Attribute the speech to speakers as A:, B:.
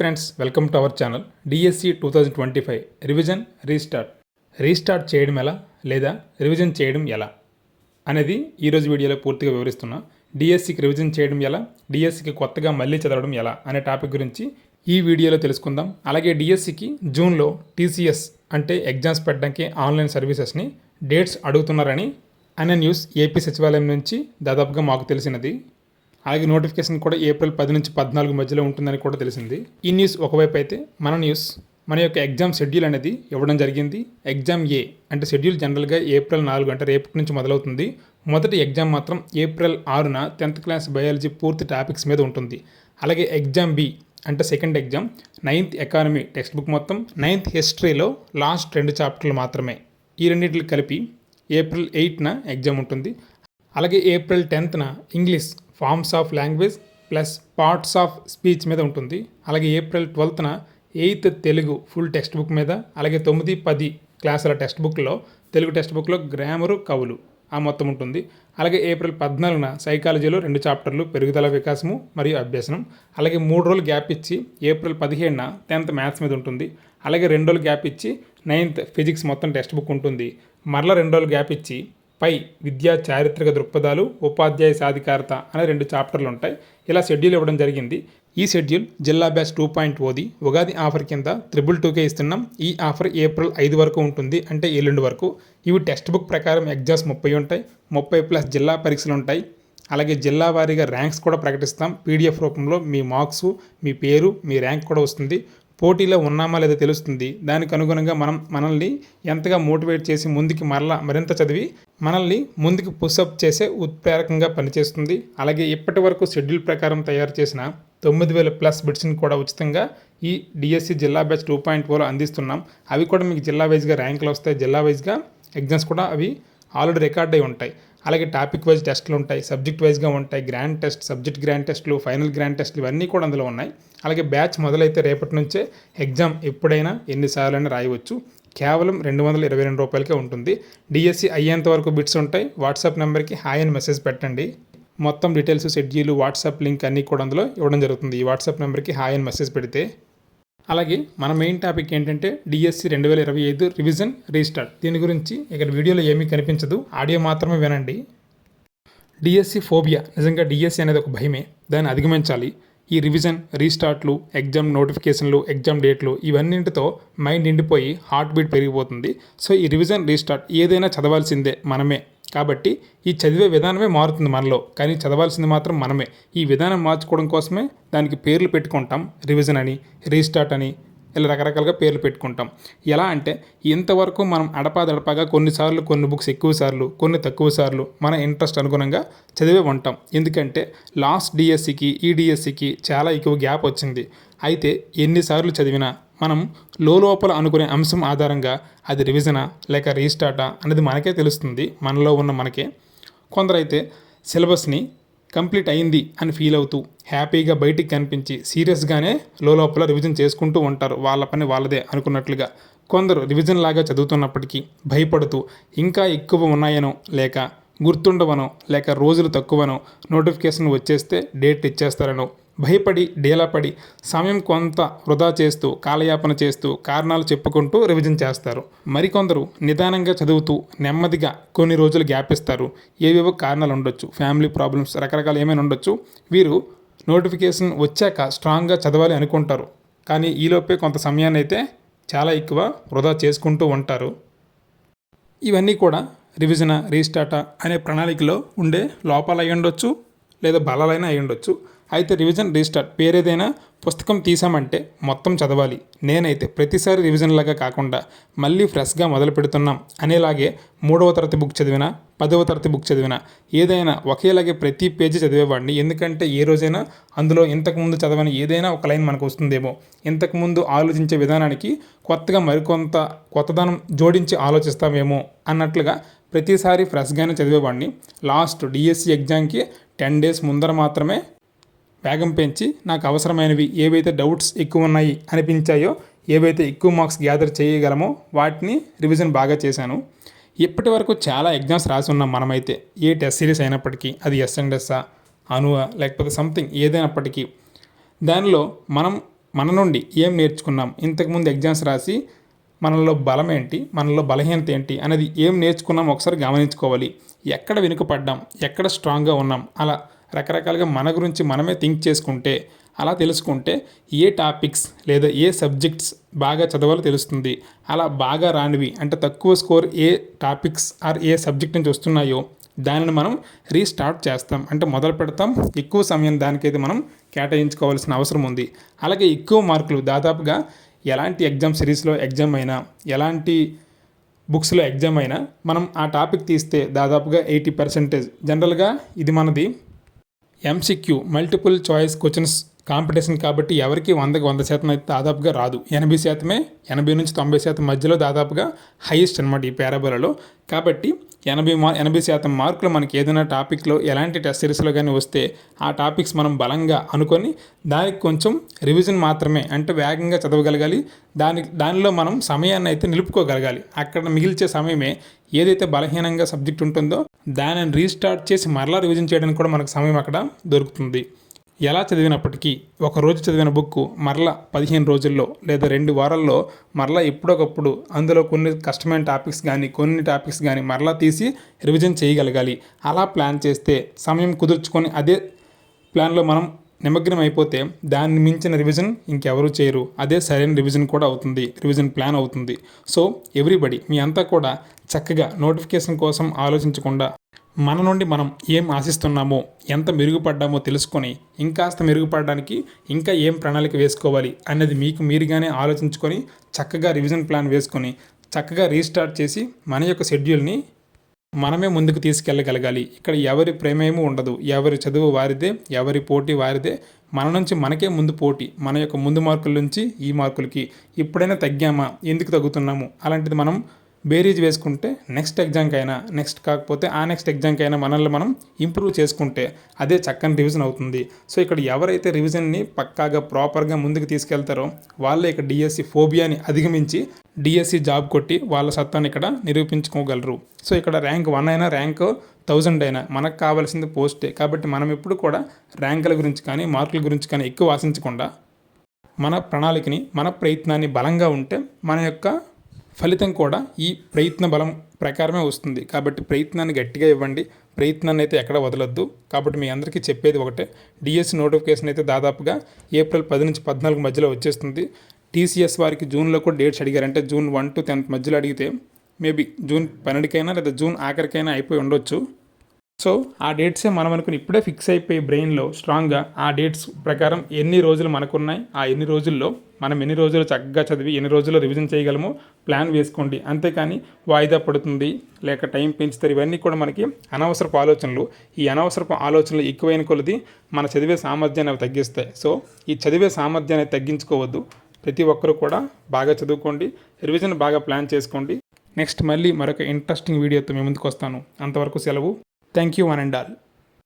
A: Friends welcome to our channel DSC two thousand twenty five revision restart restart చేయడం ఎలా? లేదా revision చేయడం ఎలా? అనేది ఈరోజు వీడియోలో పూర్తిగా వివరిస్తున్నా. డిఎస్సికి రివిజన్ చేయడం ఎలా? డిఎస్సికి కొత్తగా మళ్ళీ చదవడం ఎలా? అనే టాపిక్ గురించి ఈ వీడియోలో తెలుసుకుందాం. అలాగే డిఎస్సికి జూన్లో టీసీఎస్ అంటే ఎగ్జామ్స్ పెట్టడానికి ఆన్లైన్ సర్వీసెస్ని డేట్స్ అడుగుతున్నారని అనే న్యూస్ ఏపీ సచివాలయం నుంచి దాదాపుగా మాకు తెలిసినది. అలాగే నోటిఫికేషన్ కూడా ఏప్రిల్ పది నుంచి పద్నాలుగు మధ్యలో ఉంటుందని కూడా తెలిసింది. ఈ న్యూస్ ఒకవైపు అయితే మన న్యూస్ మన యొక్క ఎగ్జామ్ షెడ్యూల్ అనేది ఇవ్వడం జరిగింది. ఎగ్జామ్ ఏ అంటే షెడ్యూల్ జనరల్గా ఏప్రిల్ నాలుగు అంటే రేపటి నుంచి మొదలవుతుంది. మొదటి ఎగ్జామ్ మాత్రం ఏప్రిల్ ఆరున టెన్త్ క్లాస్ బయాలజీ పూర్తి టాపిక్స్ మీద ఉంటుంది. అలాగే ఎగ్జామ్ బి అంటే second exam ninth economy textbook మొత్తం నైన్త్ హిస్టరీలో లాస్ట్ రెండు చాప్టర్లు మాత్రమే. ఈ రెండింటిని కలిపి ఏప్రిల్ ఎయిట్న ఎగ్జామ్ ఉంటుంది. అలాగే April టెన్త్న English forms of language plus parts of speech మీద ఉంటుంది. అలాగే ఏప్రిల్ ట్వెల్త్న eighth Telugu full text book మీద అలాగే తొమ్మిది పది క్లాసుల టెక్స్ట్ బుక్లో తెలుగు టెక్స్ట్ బుక్లో గ్రామరు కవులు ఆ మొత్తం ఉంటుంది. అలాగే ఏప్రిల్ పద్నాలుగున సైకాలజీలో రెండు చాప్టర్లు పెరుగుదల వికాసము మరియు అభ్యసనం. అలాగే మూడు రోజులు గ్యాప్ ఇచ్చి ఏప్రిల్ పదిహేడున టెన్త్ మ్యాథ్స్ మీద ఉంటుంది. అలాగే రెండు రోజులు గ్యాప్ ఇచ్చి నైన్త్ ఫిజిక్స్ మొత్తం టెక్స్ట్ బుక్ ఉంటుంది. మరలా రెండు రోజులు గ్యాప్ ఇచ్చి పై విద్యా చారిత్రక దృక్పథాలు ఉపాధ్యాయ సాధికారత అనే రెండు చాప్టర్లు ఉంటాయి. ఇలా షెడ్యూల్ ఇవ్వడం జరిగింది. ఈ షెడ్యూల్ జిల్లా బ్యాచ్ టూ పాయింట్ ఓది ఉగాది ఆఫర్ కింద త్రిబుల్ టూకే ఇస్తున్నాం. ఈ ఆఫర్ ఏప్రిల్ ఐదు వరకు ఉంటుంది అంటే ఎల్లుండి వరకు. ఇవి టెక్స్ట్ బుక్ ప్రకారం ఎగ్జామ్స్ ముప్పై ఉంటాయి ముప్పై ప్లస్ జిల్లా పరీక్షలు ఉంటాయి. అలాగే జిల్లా వారీగా ర్యాంక్స్ కూడా ప్రకటిస్తాం. పీడిఎఫ్ రూపంలో మీ మార్క్స్ మీ పేరు మీ ర్యాంక్ కూడా వస్తుంది. పోటీలో ఉన్నామా లేదా తెలుస్తుంది. దానికి అనుగుణంగా మనం మనల్ని ఎంతగా మోటివేట్ చేసి ముందుకి మరలా మరింత చదివి మనల్ని ముందుకు పుషప్ చేసే ఉత్ప్రేరకంగా పనిచేస్తుంది. అలాగే ఇప్పటి వరకు షెడ్యూల్ ప్రకారం తయారు చేసిన తొమ్మిది వేల ప్లస్ బిట్స్ని కూడా ఉచితంగా ఈ డిఎస్సి జిల్లా బ్యాచ్ టూ పాయింట్ ఫోర్లో అందిస్తున్నాం. అవి కూడా మీకు జిల్లా వైజ్గా ర్యాంకులు వస్తాయి. జిల్లా వైజ్గా ఎగ్జామ్స్ కూడా అవి ఆల్రెడీ రికార్డ్ అయి ఉంటాయి. అలాగే టాపిక్ వైజ్ టెస్ట్లు ఉంటాయి సబ్జెక్ట్ వైజ్గా ఉంటాయి గ్రాండ్ టెస్ట్ సబ్జెక్ట్ గ్రాండ్ టెస్ట్లు ఫైనల్ గ్రాండ్ టెస్ట్లు ఇవన్నీ కూడా అందులో ఉన్నాయి. అలాగే బ్యాచ్ మొదలైతే రేపటి నుంచే ఎగ్జామ్ ఎప్పుడైనా ఎన్నిసార్లైనా రాయవచ్చు. కేవలం రెండు వందల ఇరవై రెండు రూపాయలకే ఉంటుంది. డిఎస్సి అయ్యేంత వరకు బిట్స్ ఉంటాయి. వాట్సాప్ నెంబర్కి హాయ్ అని మెసేజ్ పెట్టండి. మొత్తం డీటెయిల్స్ షెడ్యూల్ వాట్సాప్ లింక్ అన్నీ కూడా అందులో ఇవ్వడం జరుగుతుంది. ఈ వాట్సాప్ నెంబర్కి హాయ్ అని మెసేజ్ పెడితే అలాగే మన మెయిన్ టాపిక్ ఏంటంటే డిఎస్సి రెండు వేల ఇరవై ఐదు రివిజన్ రీస్టార్ట్ దీని గురించి ఇక్కడ వీడియోలో ఏమీ కనిపించదు. ఆడియో మాత్రమే వినండి. డిఎస్సి ఫోబియా నిజంగా డిఎస్సి అనేది ఒక భయమే. దాన్ని అధిగమించాలి. ఈ రివిజన్ రీస్టార్ట్లు ఎగ్జామ్ నోటిఫికేషన్లు ఎగ్జామ్ డేట్లు ఇవన్నింటితో మైండ్ నిండిపోయి హార్ట్ బీట్ పెరిగిపోతుంది. సో ఈ రివిజన్ రీస్టార్ట్ ఏదైనా చదవాల్సిందే మనమే. కాబట్టి ఈ చదివే విధానమే మారుతుంది మనలో. కానీ చదవాల్సింది మాత్రం మనమే. ఈ విధానం మార్చుకోవడం కోసమే దానికి పేర్లు పెట్టుకుంటాం. రివిజన్ అని రీస్టార్ట్ అని ఇలా రకరకాలుగా పేర్లు పెట్టుకుంటాం. ఎలా అంటే ఇంతవరకు మనం అడపాదడపాగా కొన్నిసార్లు కొన్ని బుక్స్ ఎక్కువ సార్లు కొన్ని తక్కువ సార్లు మన ఇంట్రెస్ట్ అనుగుణంగా చదివే ఉంటాం. ఎందుకంటే లాస్ట్ డిఎస్సికి ఈ డిఎస్సికి చాలా ఎక్కువ గ్యాప్ వచ్చింది. అయితే ఎన్నిసార్లు చదివినా మనం లోపల అనుకునే అంశం ఆధారంగా అది రివిజనా లేక రీస్టార్టా అనేది మనకే తెలుస్తుంది. మనలో ఉన్న మనకే. కొందరైతే సిలబస్ని కంప్లీట్ అయింది అని ఫీల్ అవుతూ హ్యాపీగా బయటికి కనిపించి సీరియస్గానే లోపల రివిజన్ చేసుకుంటూ ఉంటారు. వాళ్ళ పని వాళ్ళదే అనుకున్నట్లుగా. కొందరు రివిజన్ లాగా చదువుతున్నప్పటికీ భయపడుతూ ఇంకా ఎక్కువ ఉన్నాయనో లేక గుర్తుండవనో లేక రోజులు తక్కువనో నోటిఫికేషన్ వచ్చేస్తే డేట్ ఇచ్చేస్తారనో భయపడి డేలాపడి సమయం కొంత వృధా చేస్తూ కాలయాపన చేస్తూ కారణాలు చెప్పుకుంటూ రివిజన్ చేస్తారు. మరికొందరు నిదానంగా చదువుతూ నెమ్మదిగా కొన్ని రోజులు గ్యాప్ ఇస్తారు ఏవేవో కారణాలు ఉండొచ్చు. ఫ్యామిలీ ప్రాబ్లమ్స్ రకరకాలు ఏమైనా ఉండొచ్చు. వీరు నోటిఫికేషన్ వచ్చాక స్ట్రాంగ్గా చదవాలి అనుకుంటారు. కానీ ఈలోపే కొంత సమయాన్ని అయితే చాలా ఎక్కువ వృధా చేసుకుంటూ ఉంటారు. ఇవన్నీ కూడా రివిజన రీస్టార్టా అనే ప్రణాళికలో ఉండే లోపాలు అయి ఉండొచ్చు లేదా బలాలైనా అయి ఉండొచ్చు అయితే రివిజన్ రీస్టార్ట్ పేరేదైనా పుస్తకం తీసామంటే మొత్తం చదవాలి. నేనైతే ప్రతిసారి రివిజన్ లాగా కాకుండా మళ్ళీ ఫ్రెష్గా మొదలు పెడుతున్నాం అనేలాగే మూడవ తరగతి బుక్ చదివినా పదవ తరగతి బుక్ చదివినా ఏదైనా ఒకేలాగే ప్రతి పేజీ చదివేవాడిని. ఎందుకంటే ఏ రోజైనా అందులో ఇంతకుముందు చదవని ఏదైనా ఒక లైన్ మనకు వస్తుందేమో. ఇంతకుముందు ఆలోచించే విధానానికి కొత్తగా మరికొంత కొత్తదనం జోడించి ఆలోచిస్తామేమో అన్నట్లుగా ప్రతిసారి ఫ్రెష్గానే చదివేవాడిని. లాస్ట్ డిఎస్సి ఎగ్జామ్కి టెన్ డేస్ ముందర మాత్రమే వేగం పెంచి నాకు అవసరమైనవి ఏవైతే డౌట్స్ ఎక్కువ ఉన్నాయి అనిపించాయో ఏవైతే ఎక్కువ మార్క్స్ గ్యాదర్ చేయగలమో వాటిని రివిజన్ బాగా చేశాను. ఇప్పటి వరకు చాలా ఎగ్జామ్స్ రాసి ఉన్నాం మనమైతే. ఏ టెస్ట్ సిరీస్ అయినప్పటికీ అది ఎస్ఎండ్ఎస్ఆ అనువా లేకపోతే సంథింగ్ ఏదైనప్పటికీ. దానిలో మనం మన నుండి ఏం నేర్చుకున్నాం? ఇంతకుముందు ఎగ్జామ్స్ రాసి మనలో బలం ఏంటి? మనలో బలహీనత ఏంటి? అనేది ఏం నేర్చుకున్నాం ఒకసారి గమనించుకోవాలి. ఎక్కడ వెనుకపడ్డాం ఎక్కడ స్ట్రాంగ్గా ఉన్నాం? అలా రకరకాలుగా మన గురించి మనమే థింక్ చేసుకుంటే అలా తెలుసుకుంటే ఏ టాపిక్స్ లేదా ఏ సబ్జెక్ట్స్ బాగా చదవాలో తెలుస్తుంది అలా బాగా రానివి అంటే తక్కువ స్కోర్ ఏ టాపిక్స్ ఆర్ ఏ సబ్జెక్ట్ నుంచి వస్తున్నాయో దానిని మనం రీస్టార్ట్ చేస్తాం. అంటే మొదలు పెడతాం ఎక్కువ సమయం దానికైతే మనం కేటాయించుకోవాల్సిన అవసరం ఉంది. అలాగే ఎక్కువ మార్కులు దాదాపుగా ఎలాంటి ఎగ్జామ్ సిరీస్లో ఎగ్జామ్ అయినా ఎలాంటి బుక్స్లో ఎగ్జామ్ అయినా మనం ఆ టాపిక్ తీస్తే దాదాపుగా ఎయిటీ పర్సెంటేజ్ జనరల్గా ఇది మనది MCQ multiple choice questions competition కాబట్టి ఎవరికి వందకి వంద శాతం అయితే దాదాపుగా రాదు. ఎనభై శాతమే ఎనభై నుంచి తొంభై శాతం మధ్యలో దాదాపుగా హైయెస్ట్ అనమాట ఈ పేరాబోలలో. కాబట్టి ఎనభై మా ఎనభై శాతం మార్కులు మనకి ఏదైనా టాపిక్లో ఎలాంటి టెస్ట్ సిరీస్లో కానీ వస్తే ఆ టాపిక్స్ మనం బలంగా అనుకొని దానికి కొంచెం రివిజన్ మాత్రమే అంటే వేగంగా చదవగలగాలి. దాని దానిలో మనం సమయాన్ని అయితే నిలుపుకోగలగాలి. అక్కడ మిగిల్చే సమయమే ఏదైతే బలహీనంగా సబ్జెక్ట్ ఉంటుందో దానిని రీస్టార్ట్ చేసి మరలా రివిజన్ చేయడానికి కూడా మనకు సమయం అక్కడ దొరుకుతుంది. ఎలా చదివినప్పటికీ ఒక రోజు చదివిన బుక్ మరలా పదిహేను రోజుల్లో లేదా రెండు వారాల్లో మరలా ఎప్పుడొకప్పుడు అందులో కొన్ని కష్టమైన టాపిక్స్ కానీ కొన్ని టాపిక్స్ కానీ మరలా తీసి రివిజన్ చేయగలగాలి. అలా ప్లాన్ చేస్తే సమయం కుదుర్చుకొని అదే ప్లాన్లో మనం నిమగ్నం అయిపోతే దాన్ని మించిన రివిజన్ ఇంకెవరూ చేయరు. అదే సరైన రివిజన్ కూడా అవుతుంది. రివిజన్ ప్లాన్ అవుతుంది. సో ఎవ్రీబడి మీ అంతా కూడా చక్కగా నోటిఫికేషన్ కోసం ఆలోచించకుండా మన నుండి మనం ఏం ఆశిస్తున్నామో ఎంత మెరుగుపడ్డామో తెలుసుకొని ఇంకాస్త మెరుగుపడడానికి ఇంకా ఏం ప్రణాళిక వేసుకోవాలి అనేది మీకు మీరుగానే ఆలోచించుకొని చక్కగా రివిజన్ ప్లాన్ వేసుకొని చక్కగా రీస్టార్ట్ చేసి మన యొక్క షెడ్యూల్ని మనమే ముందుకు తీసుకెళ్ళగలగాలి. ఇక్కడ ఎవరి ప్రేమేమీ ఉండదు. ఎవరి చదువు వారిదే ఎవరి పోటీ వారిదే. మన నుంచి మనకే ముందు పోటీ మన యొక్క ముందు మార్కుల నుంచి ఈ మార్కులకి. ఎప్పుడైనా తగ్గామా? ఎందుకు తగ్గుతున్నాము? అలాంటిది మనం బేరీజ్ వేసుకుంటే నెక్స్ట్ ఎగ్జామ్కి అయినా నెక్స్ట్ కాకపోతే ఆ నెక్స్ట్ ఎగ్జామ్కి అయినా మనల్ని మనం ఇంప్రూవ్ చేసుకుంటే అదే చక్కని రివిజన్ అవుతుంది. సో ఇక్కడ ఎవరైతే రివిజన్ని పక్కాగా ప్రాపర్గా ముందుకు తీసుకెళ్తారో వాళ్ళే ఇక్కడ డిఎస్సి ఫోబియాని అధిగమించి డిఎస్సి జాబ్ కొట్టి వాళ్ళ సత్తాన్ని ఇక్కడ నిరూపించుకోగలరు. సో ఇక్కడ ర్యాంక్ వన్ అయినా ర్యాంక్ థౌజండ్ అయినా మనకు కావాల్సింది పోస్టే కాబట్టి మనం ఎప్పుడు కూడా ర్యాంకుల గురించి కానీ మార్కుల గురించి కానీ ఎక్కువ ఆశించకుండా మన ప్రణాళికని మన ప్రయత్నాన్ని బలంగా ఉంటే మన యొక్క ఫలితం కూడా ఈ ప్రయత్న బలం ప్రకారమే వస్తుంది. కాబట్టి ప్రయత్నాన్ని గట్టిగా ఇవ్వండి. ప్రయత్నాన్ని అయితే ఎక్కడ వదలొద్దు. కాబట్టి మీ అందరికీ చెప్పేది ఒకటే. డిఎస్సి నోటిఫికేషన్ అయితే దాదాపుగా ఏప్రిల్ పది నుంచి పద్నాలుగు మధ్యలో వచ్చేస్తుంది. టీసీఎస్ వారికి జూన్లో కూడా డేట్స్ అడిగారంటే జూన్ వన్ టు టెన్త్ మధ్యలో అడిగితే మేబీ జూన్ పన్నెండుకైనా లేదా జూన్ ఆఖరికైనా అయిపోయి ఉండొచ్చు. సో ఆ డేట్సే మనం అనుకుని ఇప్పుడే ఫిక్స్ అయిపోయి బ్రెయిన్లో స్ట్రాంగ్గా ఆ డేట్స్ ప్రకారం ఎన్ని రోజులు మనకున్నాయి ఆ ఎన్ని రోజుల్లో మనం ఎన్ని రోజులు చక్కగా చదివి ఎన్ని రోజుల్లో రివిజన్ చేయగలమో ప్లాన్ వేసుకోండి. అంతేకాని వాయిదా పడుతుంది లేక టైం పెంచుతారు. ఇవన్నీ కూడా మనకి అనవసరపు ఆలోచనలు. ఈ అనవసరపు ఆలోచనలు ఎక్కువైన కొలది మన చదివే సామర్థ్యాన్ని అవి తగ్గిస్తాయి. సో ఈ చదివే సామర్థ్యాన్ని తగ్గించుకోవద్దు. ప్రతి ఒక్కరూ కూడా బాగా చదువుకోండి రివిజన్ బాగా ప్లాన్ చేసుకోండి. నెక్స్ట్ మళ్ళీ మరొక ఇంట్రెస్టింగ్ వీడియోతో మీ ముందుకు వస్తాను. అంతవరకు సెలవు. Thank you one and all